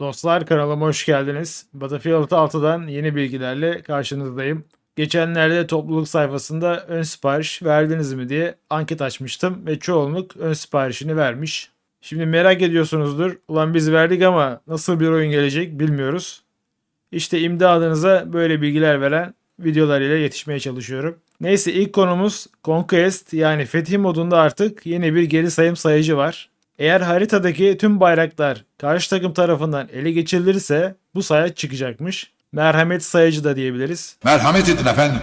Dostlar kanalıma hoş geldiniz. Battlefield 6'dan yeni bilgilerle karşınızdayım. Geçenlerde topluluk sayfasında ön sipariş verdiniz mi diye anket açmıştım ve çoğunluk ön siparişini vermiş. Şimdi merak ediyorsunuzdur. Ulan biz verdik ama nasıl bir oyun gelecek bilmiyoruz. İşte imdadınıza böyle bilgiler veren videolar ile yetişmeye çalışıyorum. Neyse ilk konumuz Conquest yani fetih modunda artık yeni bir geri sayım sayıcı var. Eğer haritadaki tüm bayraklar karşı takım tarafından ele geçirilirse bu sayaç çıkacakmış. Merhamet sayıcı da diyebiliriz. Merhamet edin efendim.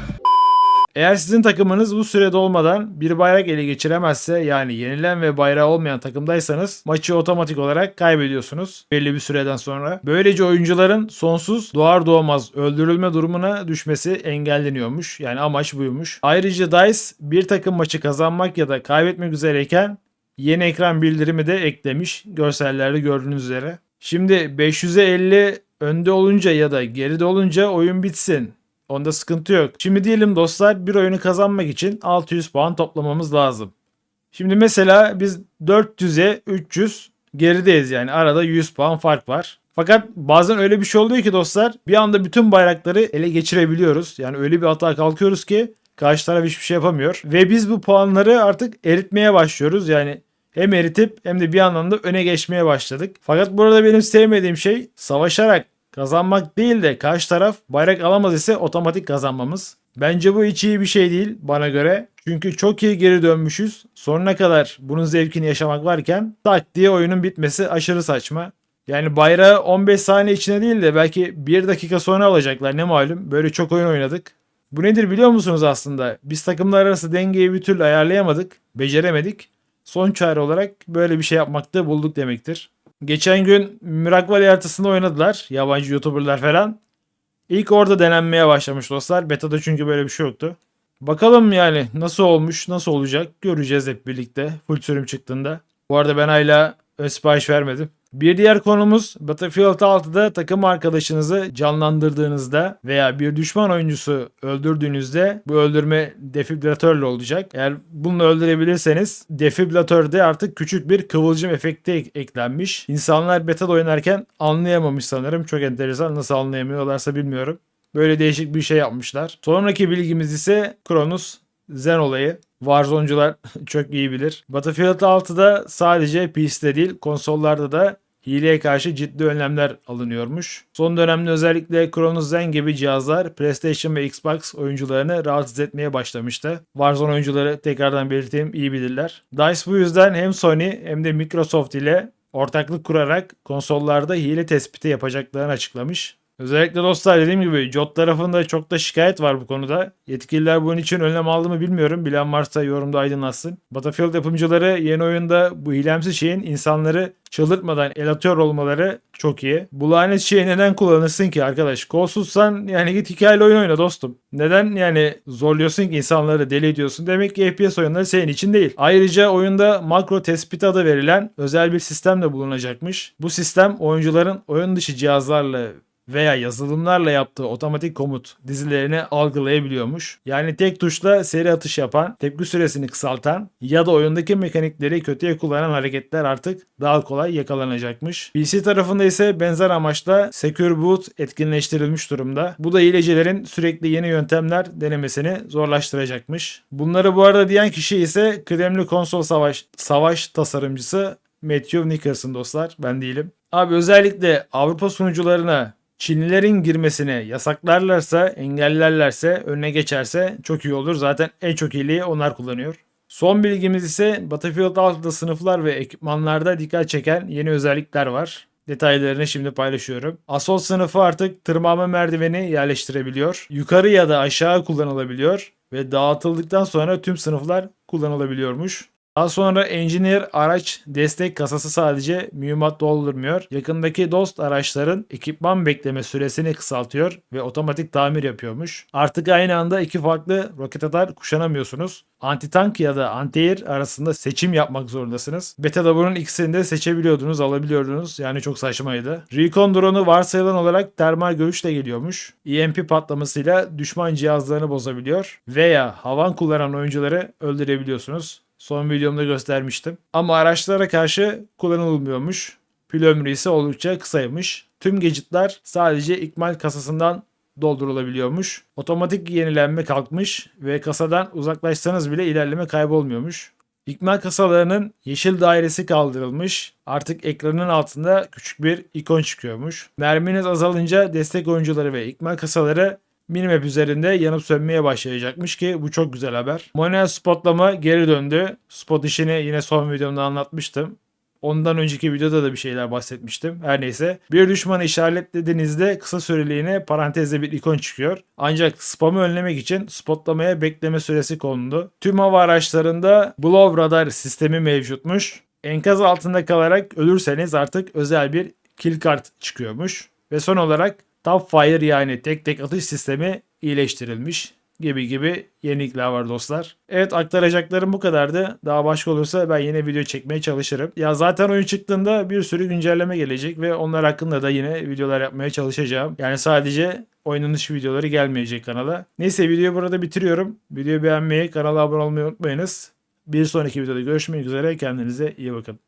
Eğer sizin takımınız bu sürede olmadan bir bayrak ele geçiremezse yani yenilen ve bayrağı olmayan takımdaysanız maçı otomatik olarak kaybediyorsunuz belli bir süreden sonra. Böylece oyuncuların sonsuz doğar doğmaz öldürülme durumuna düşmesi engelleniyormuş. Yani amaç buymuş. Ayrıca DICE bir takım maçı kazanmak ya da kaybetmek üzereyken yeni ekran bildirimi de eklemiş görsellerde gördüğünüz üzere. Şimdi 500'e 50 önde olunca ya da geride olunca oyun bitsin. Onda sıkıntı yok. Şimdi diyelim dostlar bir oyunu kazanmak için 600 puan toplamamız lazım. Şimdi mesela biz 400'e 300 gerideyiz yani arada 100 puan fark var. Fakat bazen öyle bir şey oluyor ki dostlar bir anda bütün bayrakları ele geçirebiliyoruz. Yani öyle bir hata kalkıyoruz ki karşı taraf hiçbir şey yapamıyor. Ve biz bu puanları artık eritmeye başlıyoruz. Yani hem eritip hem de bir yandan da öne geçmeye başladık. Fakat burada benim sevmediğim şey savaşarak kazanmak değil de karşı taraf bayrak alamaz ise otomatik kazanmamız. Bence bu hiç iyi bir şey değil bana göre. Çünkü çok iyi geri dönmüşüz. Sonuna kadar bunun zevkini yaşamak varken tak diye oyunun bitmesi aşırı saçma. Yani bayrağı 15 saniye içinde değil de belki 1 dakika sonra alacaklar ne malum. Böyle çok oyun oynadık. Bu nedir biliyor musunuz aslında? Biz takımlar arası dengeyi bir türlü ayarlayamadık, beceremedik. Son çare olarak böyle bir şey yapmakta bulduk demektir. Geçen gün Miracle haritasında oynadılar. Yabancı YouTuber'lar falan. İlk orada denenmeye başlamış dostlar. Beta'da çünkü böyle bir şey yoktu. Bakalım yani nasıl olmuş, nasıl olacak göreceğiz hep birlikte full sürüm çıktığında. Bu arada ben hala ön sipariş vermedim. Bir diğer konumuz Battlefield 6'da takım arkadaşınızı canlandırdığınızda veya bir düşman oyuncusu öldürdüğünüzde bu öldürme defibrilatörle olacak. Eğer bunu öldürebilirseniz defibrilatörde artık küçük bir kıvılcım efekti ek- eklenmiş. İnsanlar beta'da oynarken anlayamamış sanırım. Çok enteresan nasıl anlayamıyorlarsa bilmiyorum. Böyle değişik bir şey yapmışlar. Sonraki bilgimiz ise Kronos Zen olayı. Warzone'cular çok iyi bilir. Battlefield 6'da sadece PC'de değil konsollarda da hileye karşı ciddi önlemler alınıyormuş. Son dönemde özellikle Kronos Zen gibi cihazlar PlayStation ve Xbox oyuncularını rahatsız etmeye başlamıştı. Warzone oyuncuları tekrardan belirteyim iyi bilirler. DICE bu yüzden hem Sony hem de Microsoft ile ortaklık kurarak konsollarda hile tespiti yapacaklarını açıklamış. Özellikle dostlar dediğim gibi JOT tarafında çok da şikayet var bu konuda. Yetkililer bunun için önlem aldı mı bilmiyorum. Bilen varsa yorumda aydınlatsın. Battlefield yapımcıları yeni oyunda bu hilemsiz şeyin insanları çıldırtmadan el atıyor olmaları çok iyi. Bu lanet şeyi neden kullanırsın ki arkadaş? Kolsuzsan yani git hikayeli oyun oyna dostum. Neden yani zorluyorsun ki insanları deli ediyorsun? Demek ki FPS oyunları senin için değil. Ayrıca oyunda makro tespit adı verilen özel bir sistem de bulunacakmış. Bu sistem oyuncuların oyun dışı cihazlarla veya yazılımlarla yaptığı otomatik komut dizilerini algılayabiliyormuş. Yani tek tuşla seri atış yapan, tepki süresini kısaltan ya da oyundaki mekanikleri kötüye kullanan hareketler artık daha kolay yakalanacakmış. PC tarafında ise benzer amaçla Secure Boot etkinleştirilmiş durumda. Bu da hilecilerin sürekli yeni yöntemler denemesini zorlaştıracakmış. Bunları bu arada diyen kişi ise kıdemli konsol savaş, savaş tasarımcısı Matthew Nicholson dostlar. Ben değilim. Abi özellikle Avrupa sunucularına Çinlilerin girmesine yasaklarlarsa, engellerlerse, önüne geçerse çok iyi olur. Zaten en çok iyiliği onlar kullanıyor. Son bilgimiz ise Battlefield 6'da sınıflar ve ekipmanlarda dikkat çeken yeni özellikler var. Detaylarını şimdi paylaşıyorum. Assault sınıfı artık tırmanma merdiveni yerleştirebiliyor. Yukarı ya da aşağı kullanılabiliyor. Ve dağıtıldıktan sonra tüm sınıflar kullanılabiliyormuş. Daha sonra Engineer araç destek kasası sadece mühimmat doldurmuyor. Yakındaki dost araçların ekipman bekleme süresini kısaltıyor ve otomatik tamir yapıyormuş. Artık aynı anda iki farklı roket atar kuşanamıyorsunuz. Anti-tank ya da anti-air arasında seçim yapmak zorundasınız. Beta'da bunun ikisini de seçebiliyordunuz, alabiliyordunuz. Yani çok saçmaydı. Recon drone'u varsayılan olarak termal görüşle geliyormuş. EMP patlamasıyla düşman cihazlarını bozabiliyor veya havan kullanan oyuncuları öldürebiliyorsunuz. Son videomda göstermiştim. Ama araçlara karşı kullanılmıyormuş. Pil ömrü ise oldukça kısaymış. Tüm gadgetlar sadece ikmal kasasından doldurulabiliyormuş. Otomatik yenilenme kalkmış ve kasadan uzaklaşsanız bile ilerleme kaybolmuyormuş. İkmal kasalarının yeşil dairesi kaldırılmış. Artık ekranın altında küçük bir ikon çıkıyormuş. Merminiz azalınca destek oyuncuları ve ikmal kasaları minimap üzerinde yanıp sönmeye başlayacakmış ki bu çok güzel haber. Manuel spotlama geri döndü. Spot işini yine son videomda anlatmıştım. Ondan önceki videoda da bir şeyler bahsetmiştim. Her neyse. Bir düşmanı işaretlediğinizde kısa süreliğine parantezde bir ikon çıkıyor. Ancak spamı önlemek için spotlamaya bekleme süresi konuldu. Tüm hava araçlarında Blow Radar sistemi mevcutmuş. Enkaz altında kalarak ölürseniz artık özel bir kill kart çıkıyormuş. Ve son olarak Top Fire yani tek tek atış sistemi iyileştirilmiş gibi gibi yenilikler var dostlar. Evet aktaracaklarım bu kadardı. Daha başka olursa ben yine video çekmeye çalışırım. Ya zaten oyun çıktığında bir sürü güncelleme gelecek ve onlar hakkında da yine videolar yapmaya çalışacağım. Yani sadece oynanış videoları gelmeyecek kanala. Neyse videoyu burada bitiriyorum. Videoyu beğenmeyi, kanala abone olmayı unutmayınız. Bir sonraki videoda görüşmek üzere. Kendinize iyi bakın.